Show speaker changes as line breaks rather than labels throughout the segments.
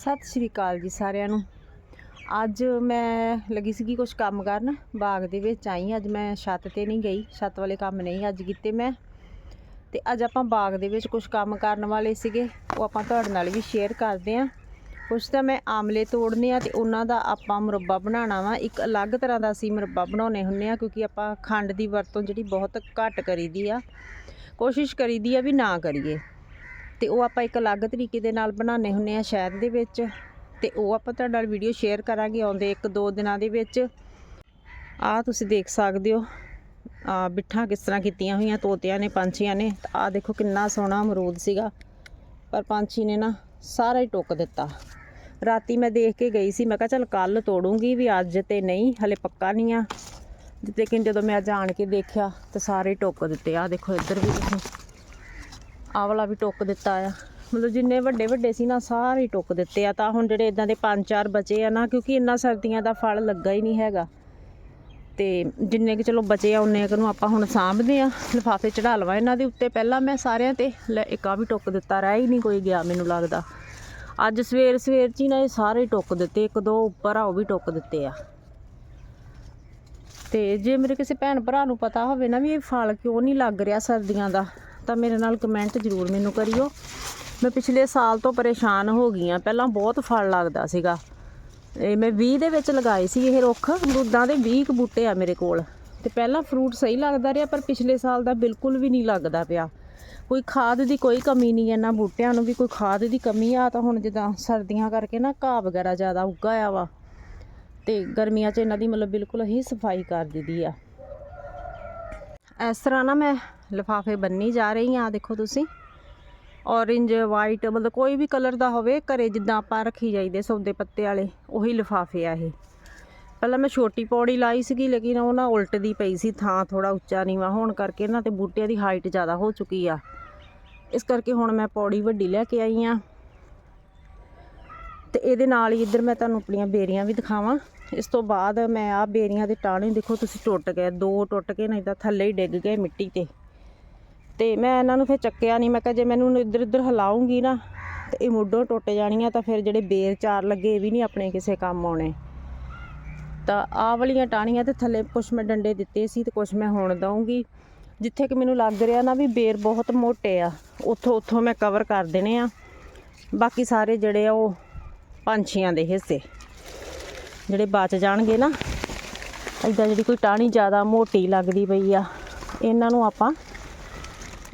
ਸਤਿ ਸ਼੍ਰੀ ਅਕਾਲ ਜੀ ਸਾਰਿਆਂ ਨੂੰ। ਅੱਜ ਮੈਂ ਲੱਗੀ ਸੀਗੀ ਕੁਝ ਕੰਮ ਕਰਨ, ਬਾਗ ਦੇ ਵਿੱਚ ਆਈ। ਅੱਜ ਮੈਂ ਛੱਤ ਤੇ ਨਹੀਂ ਗਈ, ਛੱਤ ਵਾਲੇ ਕੰਮ ਨਹੀਂ ਅੱਜ ਕੀਤੇ ਮੈਂ। ਤੇ ਅੱਜ ਆਪਾਂ ਬਾਗ ਦੇ ਵਿੱਚ ਕੁਝ ਕੰਮ ਕਰਨ ਵਾਲੇ ਸੀਗੇ, ਉਹ ਆਪਾਂ ਤੁਹਾਡੇ ਨਾਲ ਵੀ ਸ਼ੇਅਰ ਕਰਦੇ ਆਂ। ਕੁਝ ਤਾਂ ਮੈਂ ਆਮਲੇ ਤੋੜਨੇ ਆ ਤੇ ਉਹਨਾਂ ਦਾ ਆਪਾਂ ਮੁਰੱਬਾ ਬਣਾਉਣਾ ਵਾ। ਇੱਕ ਅਲੱਗ ਤਰ੍ਹਾਂ ਦਾ ਅਸੀਂ ਮੁਰੱਬਾ ਬਣਾਉਨੇ ਹੁੰਨੇ ਆ ਕਿਉਂਕਿ ਆਪਾਂ ਖੰਡ ਦੀ ਵਰਤੋਂ ਜਿਹੜੀ ਬਹੁਤ ਘੱਟ ਕਰੀਦੀ ਆ। ਕੋਸ਼ਿਸ਼ ਕਰੀਦੀ ਆ ਵੀ ਨਾ ਕਰੀਏ। ਤੇ ਉਹ ਆਪਾਂ ਇੱਕ ਅਲੱਗ ਤਰੀਕੇ ਦੇ ਨਾਲ ਬਣਾਉਂਦੇ ਹੁੰਨੇ ਆ ਸ਼ਹਿਦ ਦੇ ਵਿੱਚ। ਤੇ ਉਹ ਆਪਾਂ ਤੁਹਾਡੇ ਨਾਲ ਵੀਡੀਓ ਸ਼ੇਅਰ ਕਰਾਂਗੇ ਆਉਂਦੇ ਇੱਕ ਦੋ ਦਿਨਾਂ ਦੇ ਵਿੱਚ। ਆਹ ਤੁਸੀਂ ਦੇਖ ਸਕਦੇ ਹੋ। ਆ ਬਿੱਠਾਂ ਕਿਸ ਤਰ੍ਹਾਂ ਕੀਤੀਆਂ ਹੋਈਆਂ, ਤੋਤਿਆਂ ਨੇ, ਪੰਛੀਆਂ ਨੇ। ਆਹ ਦੇਖੋ ਕਿੰਨਾ ਸੋਹਣਾ ਅਮਰੂਦ ਸੀਗਾ। ਪਰ ਪੰਛੀ ਨੇ ਨਾ ਸਾਰਾ ਹੀ ਟੁੱਕ ਦਿੱਤਾ। ਰਾਤੀ ਮੈਂ ਦੇਖ ਕੇ ਗਈ ਸੀ, ਮੈਂ ਕਿਹਾ ਚੱਲ ਕੱਲ ਤੋੜੂੰਗੀ ਵੀ ਅੱਜ ਤੇ ਨਹੀਂ, ਹਲੇ ਪੱਕਾ ਨਹੀਂ ਆ। ਲੇਕਿਨ ਜਦੋਂ ਮੈਂ ਅੱਜ ਆਣ ਕੇ ਦੇਖਿਆ ਤਾਂ ਸਾਰੇ ਹੀ ਟੁੱਕ ਦਿੱਤੇ। ਆ ਦੇਖੋ ਇੱਧਰ ਵੀ ਦੇਖੋ ਆਹ ਵਾਲਾ ਵੀ ਟੁੱਕ ਦਿੱਤਾ ਆ। ਮਤਲਬ ਜਿੰਨੇ ਵੱਡੇ ਵੱਡੇ ਸੀ ਨਾ, ਸਾਰੇ ਹੀ ਟੁੱਕ ਦਿੱਤੇ ਆ। ਤਾਂ ਹੁਣ ਜਿਹੜੇ ਇਦਾਂ ਦੇ ਪੰਜ ਚਾਰ ਬਚੇ ਆ ਨਾ, ਕਿਉਂਕਿ ਇੰਨਾ ਸਰਦੀਆਂ ਦਾ ਫਲ ਲੱਗਾ ਹੀ ਨਹੀਂ ਹੈਗਾ। ਤੇ ਜਿੰਨੇ ਕਿ ਚਲੋ ਬਚੇ ਆ ਉਹਨੇ ਕੁ ਨੂੰ ਆਪਾਂ ਹੁਣ ਸਾਂਭਦੇ ਆ। ਲਿਫਾਫੇ ਚੜਾ ਲਵਾਂ ਇਹਨਾਂ ਦੇ ਉੱਤੇ ਪਹਿਲਾਂ ਮੈਂ ਸਾਰਿਆਂ ਤੇ। ਲੈ, ਇੱਕ ਆ ਵੀ ਟੁੱਕ ਦਿੱਤਾ, ਰਹਿ ਹੀ ਨਹੀਂ ਕੋਈ ਗਿਆ ਮੈਨੂੰ ਲੱਗਦਾ। ਅੱਜ ਸਵੇਰ ਸਵੇਰ ਚ ਹੀ ਨਾ ਇਹ ਸਾਰੇ ਟੁੱਕ ਦਿੱਤੇ, ਇੱਕ ਦੋ ਉੱਪਰ ਆ, ਉਹ ਵੀ ਟੁੱਕ ਦਿੱਤੇ ਆ। ਤੇ ਜੇ ਮੇਰੇ ਕਿਸੇ ਭੈਣ ਭਰਾ ਨੂੰ ਪਤਾ ਹੋਵੇ ਨਾ ਵੀ ਇਹ ਫਲ ਕਿਉਂ ਨਹੀਂ ਲੱਗ ਰਿਹਾ ਸਰਦੀਆਂ ਦਾ ਤਾਂ ਮੇਰੇ ਨਾਲ ਕਮੈਂਟ ਜ਼ਰੂਰ ਮੈਨੂੰ ਕਰਿਓ। ਮੈਂ ਪਿਛਲੇ ਸਾਲ ਤੋਂ ਪਰੇਸ਼ਾਨ ਹੋ ਗਈ ਆ। ਪਹਿਲਾਂ ਬਹੁਤ ਫਲ ਲੱਗਦਾ ਸੀਗਾ। ਇਹ ਮੈਂ 20 ਦੇ ਵਿੱਚ ਲਗਾਏ ਸੀ ਇਹ ਰੁੱਖ। ਦੁੱਧਾਂ ਦੇ 20 ਕੁ ਬੂਟੇ ਆ ਮੇਰੇ ਕੋਲ। ਤੇ ਪਹਿਲਾਂ ਫਰੂਟ ਸਹੀ ਲੱਗਦਾ ਰਿਹਾ, ਪਰ ਪਿਛਲੇ ਸਾਲ ਦਾ ਬਿਲਕੁਲ ਵੀ ਨਹੀਂ ਲੱਗਦਾ ਪਿਆ। ਕੋਈ ਖਾਦ ਦੀ ਕੋਈ ਕਮੀ ਨਹੀਂ ਹੈ ਇਹਨਾਂ ਬੂਟਿਆਂ ਨੂੰ ਵੀ। ਕੋਈ ਖਾਦ ਦੀ ਕਮੀ ਆ ਤਾਂ ਹੁਣ ਜਿੱਦਾਂ ਸਰਦੀਆਂ ਕਰਕੇ ਨਾ ਘਾਹ ਵਗੈਰਾ ਜ਼ਿਆਦਾ ਉੱਗਾ ਆ ਵਾ। ਤੇ ਗਰਮੀਆਂ 'ਚ ਇਹਨਾਂ ਦੀ ਮਤਲਬ ਬਿਲਕੁਲ ਹੀ ਸਫ਼ਾਈ ਕਰ ਦਿੱਤੀ ਆ। ਇਸ ਤਰ੍ਹਾਂ ਨਾ ਮੈਂ ਲਿਫਾਫੇ ਬੰਨੀ ਜਾ ਰਹੀ ਆ ਦੇਖੋ ਤੁਸੀਂ। ਔਰੇਂਜ ਵਾਈਟ ਮਤਲਬ ਕੋਈ ਵੀ ਕਲਰ ਦਾ ਹੋਵੇ, ਘਰੇ ਜਿੱਦਾਂ ਆਪਾਂ ਰੱਖੀ ਜਾਈਦੇ ਸੌਦੇ ਪੱਤੇ ਵਾਲੇ, ਉਹੀ ਲਿਫਾਫੇ ਆ ਇਹ। ਪਹਿਲਾਂ ਮੈਂ ਛੋਟੀ ਪੌੜੀ ਲਾਈ ਸੀਗੀ, ਲੇਕਿਨ ਉਹ ਨਾ ਉਲਟਦੀ ਪਈ ਸੀ, ਥਾਂ ਥੋੜਾ ਉੱਚਾ ਨੀਵਾ ਹੋਣ ਕਰਕੇ ਨਾ ਤੇ ਬੂਟਿਆਂ ਦੀ ਹਾਈਟ ਜ਼ਿਆਦਾ ਹੋ ਚੁੱਕੀ ਆ। ਇਸ ਕਰਕੇ ਹੁਣ ਮੈਂ ਪੌੜੀ ਵੱਡੀ ਲੈ ਕੇ ਆਈ ਆ ਤੇ ਇਹਦੇ ਨਾਲ ਹੀ ਇੱਧਰ ਮੈਂ ਤੁਹਾਨੂੰ ਆਪਣੀਆਂ ਬੇਰੀਆਂ ਵੀ ਦਿਖਾਵਾਂ। ਇਸ ਤੋਂ ਬਾਅਦ ਮੈਂ ਆ ਬੇਰੀਆਂ ਦੇ ਟਾਣੇ ਦੇਖੋ, ਤੁਸੀਂ ਟੁੱਟ ਗਏ, ਦੋ ਟੁੱਟ ਕੇ ਨਹੀਂ ਤਾਂ ਥੱਲੇ ਹੀ ਡਿੱਗ ਗਏ ਮਿੱਟੀ ਤੇ। ਤੇ ਮੈਂ ਇਹਨਾਂ ਨੂੰ ਫਿਰ ਚੱਕਿਆ ਨਹੀਂ ਮੈਂ ਕਿਹਾ ਜੇ ਮੈਨੂੰ ਇੱਧਰ ਇੱਧਰ ਹਿਲਾਉਂਗੀ ਨਾ ਤੇ ਇਹ ਮੁੱਢੋਂ ਟੁੱਟ ਜਾਣੀਆਂ ਤਾਂ ਫਿਰ ਜਿਹੜੇ ਬੇਰ ਚਾਰ ਲੱਗੇ ਇਹ ਵੀ ਨਹੀਂ ਆਪਣੇ ਕਿਸੇ ਕੰਮ ਆਉਣੇ। ਤਾਂ ਆਹ ਵਾਲੀਆਂ ਟਾਹਣੀਆਂ ਤੇ ਥੱਲੇ ਕੁਛ ਮੈਂ ਡੰਡੇ ਦਿੱਤੇ ਸੀ ਤੇ ਕੁਛ ਮੈਂ ਹੁਣ ਦਊਂਗੀ। ਜਿੱਥੇ ਕਿ ਮੈਨੂੰ ਲੱਗ ਰਿਹਾ ਨਾ ਵੀ ਬੇਰ ਬਹੁਤ ਮੋਟੇ ਆ। ਉੱਥੋਂ ਉੱਥੋਂ ਮੈਂ ਕਵਰ ਕਰ ਦੇਣੇ ਆ। ਬਾਕੀ ਸਾਰੇ ਜਿਹੜੇ ਆ ਉਹ ਪੰਛੀਆਂ ਦੇ ਹਿੱਸੇ। ਜਿਹੜੇ ਬਚ ਜਾਣਗੇ ਨਾ ਇਦਾਂ ਜਿਹੜੀ ਕੋਈ ਟਾਹਣੀ ਜ਼ਿਆਦਾ ਮੋਟੀ ਲੱਗਦੀ ਪਈ ਆ, ਇਹਨਾਂ ਨੂੰ ਆਪਾਂ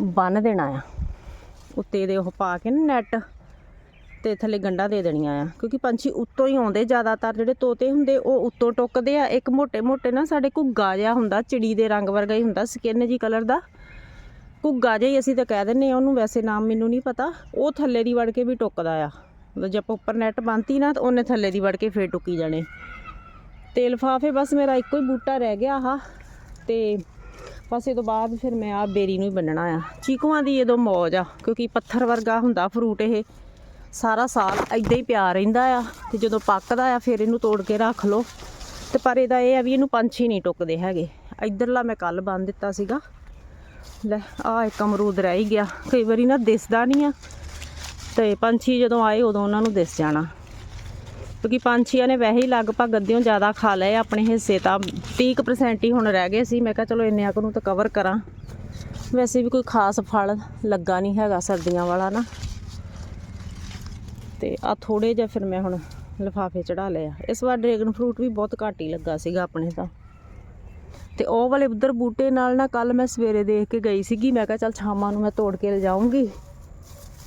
ਬੰਨ ਦੇਣਾ ਆ। ਉੱਤੇ ਦੇ ਉਹ ਪਾ ਕੇ ਨਾ ਨੈਟ ਤੇ ਥੱਲੇ ਗੰਡਾ ਦੇ ਦੇਣੀਆਂ ਆ। ਕਿਉਂਕਿ ਪੰਛੀ ਉੱਤੋਂ ਹੀ ਆਉਂਦੇ ਜ਼ਿਆਦਾਤਰ। ਜਿਹੜੇ ਤੋਤੇ ਹੁੰਦੇ, ਉਹ ਉੱਤੋਂ ਟੁੱਕਦੇ ਆ। ਇੱਕ ਮੋٹے-ਮੋٹے ਨਾ ਸਾਡੇ ਘੁੱਗਾ ਜਿਹਾ ਹੁੰਦਾ, ਚਿੜੀ ਦੇ ਰੰਗ ਵਰਗਾ ਹੀ ਹੁੰਦਾ ਸਕਿਨ ਜੀ ਕਲਰ ਦਾ। ਘੁੱਗਾ ਜਿਹਾ ਹੀ ਅਸੀਂ ਤਾਂ ਕਹਿ ਦਿੰਨੇ ਆ ਉਹਨੂੰ ਵੈਸੇ ਨਾਮ ਮੈਨੂੰ ਨਹੀਂ ਪਤਾ। ਉਹ ਥੱਲੇ ਦੀ ਵੜ ਕੇ ਵੀ ਟੁੱਕਦਾ ਆ। ਮਤਲਬ ਜੇ ਆਪਾਂ ਉੱਪਰ ਨੈਟ ਬੰਨਤੀ ਨਾ, ਤਾਂ ਉਹਨੇ ਥੱਲੇ ਦੀ ਵੜ ਕੇ ਫੇਰ ਟੁੱਕੀ ਜਾਣੇ। ਤੇ ਲਫਾਫੇ ਬਸ ਮੇਰਾ ਇੱਕੋ ਹੀ ਬੂਟਾ ਰਹਿ ਗਿਆ ਆਹ। ਤੇ ਬਸ ਇਹ ਤੋਂ ਬਾਅਦ ਫਿਰ ਮੈਂ ਆ ਬੇਰੀ ਨੂੰ ਹੀ ਬੰਨਣਾ ਆ। ਚੀਕੂਆਂ ਦੀ ਇਹਦੋਂ ਮੌਜ ਆ, ਕਿਉਂਕਿ ਪੱਥਰ ਵਰਗਾ ਹੁੰਦਾ ਫਰੂਟ ਇਹ। ਸਾਰਾ ਸਾਲ ਇਦਾਂ ਹੀ ਪਿਆ ਰਹਿੰਦਾ ਆ ਤੇ ਜਦੋਂ ਪੱਕਦਾ ਆ, ਫਿਰ ਇਹਨੂੰ ਤੋੜ ਕੇ ਰੱਖ ਲਓ। ਤੇ ਪਰ ਇਹਦਾ ਇਹ ਆ ਵੀ ਇਹਨੂੰ ਪੰਛੀ ਨਹੀਂ ਟੁੱਕਦੇ ਹੈਗੇ। ਇਧਰਲਾ ਮੈਂ ਕੱਲ ਬੰਨ ਦਿੱਤਾ ਸੀਗਾ। ਲੈ ਆ ਇੱਕ ਅਮਰੂਦ ਰਹਿ ਹੀ ਗਿਆ। ਕਈ ਵਾਰੀ ਨਾ ਦਿਸਦਾ ਨਹੀਂ ਆ। ਤੇ ਪੰਛੀ ਜਦੋਂ ਆਏ ਉਦੋਂ ਉਹਨਾਂ ਨੂੰ ਦਿਸ ਜਾਣਾ। ਕਿਉਂਕਿ ਪੰਛੀਆਂ ਨੇ ਵੈਸੇ ਹੀ ਲਗਭਗ ਅੱਧਿਓਂ ਜ਼ਿਆਦਾ ਖਾ ਲਏ ਆਪਣੇ ਹਿੱਸੇ ਤਾਂ 30% ਹੀ ਹੁਣ ਰਹਿ ਗਏ ਸੀ। ਮੈਂ ਕਿਹਾ ਚਲੋ ਇੰਨਿਆਂ ਕੁ ਨੂੰ ਤਾਂ ਕਵਰ ਕਰਾਂ। ਵੈਸੇ ਵੀ ਕੋਈ ਖਾਸ ਫਲ ਲੱਗਾ ਨਹੀਂ ਹੈਗਾ ਸਰਦੀਆਂ ਵਾਲਾ ਨਾ। ਤੇ ਆ ਥੋੜੇ ਜਿਹਾ ਫਿਰ ਮੈਂ ਹੁਣ ਲਿਫਾਫੇ ਚੜਾ ਲਿਆ ਇਸ ਵਾਰ ਡਰੈਗਨ ਫਰੂਟ ਵੀ ਬਹੁਤ ਘੱਟ ਹੀ ਲੱਗਾ ਸੀਗਾ ਆਪਣੇ ਤਾਂ। ਤੇ ਉਹ ਵਾਲੇ ਉਧਰ ਬੂਟੇ ਨਾਲ ਨਾ ਕੱਲ ਮੈਂ ਸਵੇਰੇ ਦੇਖ ਕੇ ਗਈ ਸੀਗੀ। ਮੈਂ ਕਿਹਾ ਚੱਲ ਸ਼ਾਮਾਂ ਨੂੰ ਮੈਂ ਤੋੜ ਕੇ ਲਿਜਾਊਂਗੀ।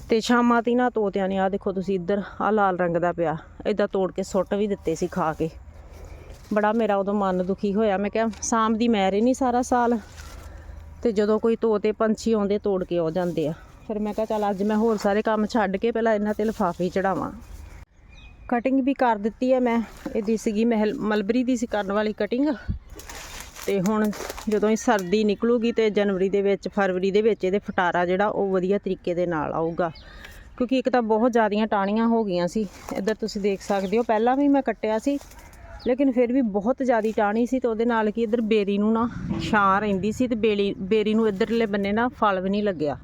ਤੇ ਸ਼ਾਮਾਂ ਤੀ ਨਾ ਤੋਤਿਆਂ ਨੇ ਆ ਦੇਖੋ ਤੁਸੀਂ ਇੱਧਰ ਆ ਲਾਲ ਰੰਗ ਦਾ ਪਿਆ। ਇਦਾਂ ਤੋੜ ਕੇ ਸੁੱਟ ਵੀ ਦਿੱਤੇ ਸੀ ਖਾ ਕੇ। ਬੜਾ ਮੇਰਾ ਉਦੋਂ ਮਨ ਦੁਖੀ ਹੋਇਆ। ਮੈਂ ਕਿਹਾ, ਸ਼ਾਮ ਦੀ ਮੈਰ ਹੀ ਨਹੀਂ ਸਾਰਾ ਸਾਲ। ਤੇ ਜਦੋਂ ਕੋਈ ਤੋਤੇ, ਪੰਛੀ ਆਉਂਦੇ, ਤੋੜ ਕੇ ਆ ਜਾਂਦੇ ਆ। ਫਿਰ ਮੈਂ ਕਿਹਾ, ਚੱਲ ਅੱਜ ਮੈਂ ਹੋਰ ਸਾਰੇ ਕੰਮ ਛੱਡ ਕੇ ਪਹਿਲਾਂ ਇਹਨਾਂ ਤੇ ਲਿਫਾਫੇ ਚੜਾਵਾਂ। ਕਟਿੰਗ ਵੀ ਕਰ ਦਿੱਤੀ ਹੈ ਮੈਂ। ਇਹਦੀ ਸੀਗੀ ਮਹਿਲ, ਮਲਬਰੀ ਦੀ ਸੀ ਕਰਨ ਵਾਲੀ ਕਟਿੰਗ ਤੇ ਹੁਣ ਜਦੋਂ ਹੀ ਸਰਦੀ ਨਿਕਲੂਗੀ ਤੇ ਜਨਵਰੀ ਦੇ ਵਿੱਚ, ਫਰਵਰੀ ਦੇ ਵਿੱਚ ਇਹਦੇ ਫਟਾਰਾ ਜਿਹੜਾ ਉਹ ਵਧੀਆ ਤਰੀਕੇ ਦੇ ਨਾਲ ਆਊਗਾ। ਕਿਉਂਕਿ ਇੱਕ ਤਾਂ ਬਹੁਤ ਜ਼ਿਆਦੀਆਂ ਟਾਹਣੀਆਂ ਹੋ ਗਈਆਂ ਸੀ। ਇੱਧਰ ਤੁਸੀਂ ਦੇਖ ਸਕਦੇ ਹੋ, ਪਹਿਲਾਂ ਵੀ ਮੈਂ ਕੱਟਿਆ ਸੀ, ਲੇਕਿਨ ਫਿਰ ਵੀ ਬਹੁਤ ਜ਼ਿਆਦੀ ਟਾਹਣੀ ਸੀ ਤੇ ਉਹਦੇ ਨਾਲ ਕੀ ਇੱਧਰ ਬੇਰੀ ਨੂੰ ਨਾ ਛਾਂ ਰਹਿੰਦੀ ਸੀ ਤੇ ਬੇਲੀ, ਬੇਰੀ ਨੂੰ ਇੱਧਰਲੇ ਬੰਨੇ ਨਾ ਫਲ ਵੀ ਨਹੀਂ ਲੱਗਿਆ।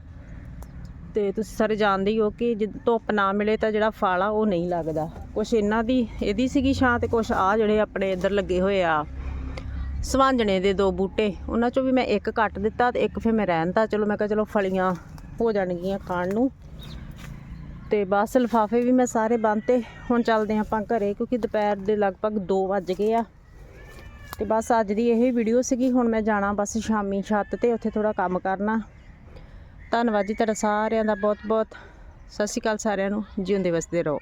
ਤੇ ਤੁਸੀਂ ਸਾਰੇ ਜਾਣਦੇ ਹੀ ਹੋ ਕਿ ਜਦ ਧੁੱਪ ਨਾ ਮਿਲੇ ਤਾਂ ਜਿਹੜਾ ਫਲ ਆ ਉਹ ਨਹੀਂ ਲੱਗਦਾ। ਕੁਛ ਇਹਨਾਂ ਦੀ, ਇਹਦੀ ਸੀਗੀ ਛਾਂ ਤੇ ਕੁਛ ਆ ਜਿਹੜੇ ਆਪਣੇ ਇੱਧਰ ਲੱਗੇ ਹੋਏ ਆ। ਸਵਾਂਜਣੇ ਦੇ ਦੋ ਬੂਟੇ। ਉਹਨਾਂ ਚੋਂ ਵੀ ਮੈਂ ਇੱਕ ਕੱਟ ਦਿੱਤਾ ਤੇ ਇੱਕ ਫਿਰ ਮੈਂ ਰਹਿਣ ਤਾ ਚਲੋ ਮੈਂ ਕਿਹਾ ਚਲੋ ਫਲੀਆਂ ਹੋ ਜਾਣਗੀਆਂ ਖਾਣ ਨੂੰ। ਤੇ ਬਸ ਲਿਫਾਫੇ ਵੀ ਮੈਂ ਸਾਰੇ ਬੰਨਤੇ। ਹੁਣ ਚੱਲਦੇ ਹਾਂ ਆਪਾਂ ਘਰੇ ਕਿਉਂਕਿ ਦੁਪਹਿਰ ਦੇ ਲਗਭਗ 2 ਵੱਜ ਗਏ ਆ। ਤੇ ਬਸ ਅੱਜ ਦੀ ਇਹ ਵੀਡੀਓ ਸੀਗੀ। ਹੁਣ ਮੈਂ ਜਾਣਾ ਬਸ ਸ਼ਾਮੀ ਛੱਤ ਤੇ, ਉੱਥੇ ਥੋੜਾ ਕੰਮ ਕਰਨਾ। ਧੰਨਵਾਦ ਜੀ ਤੁਹਾਡਾ ਸਾਰਿਆਂ ਦਾ ਬਹੁਤ ਬਹੁਤ ਸਤਿ ਸ਼੍ਰੀ ਅਕਾਲ ਸਾਰਿਆਂ ਨੂੰ। ਜਿਉਂਦੇ ਵਸਦੇ ਰਹੋ।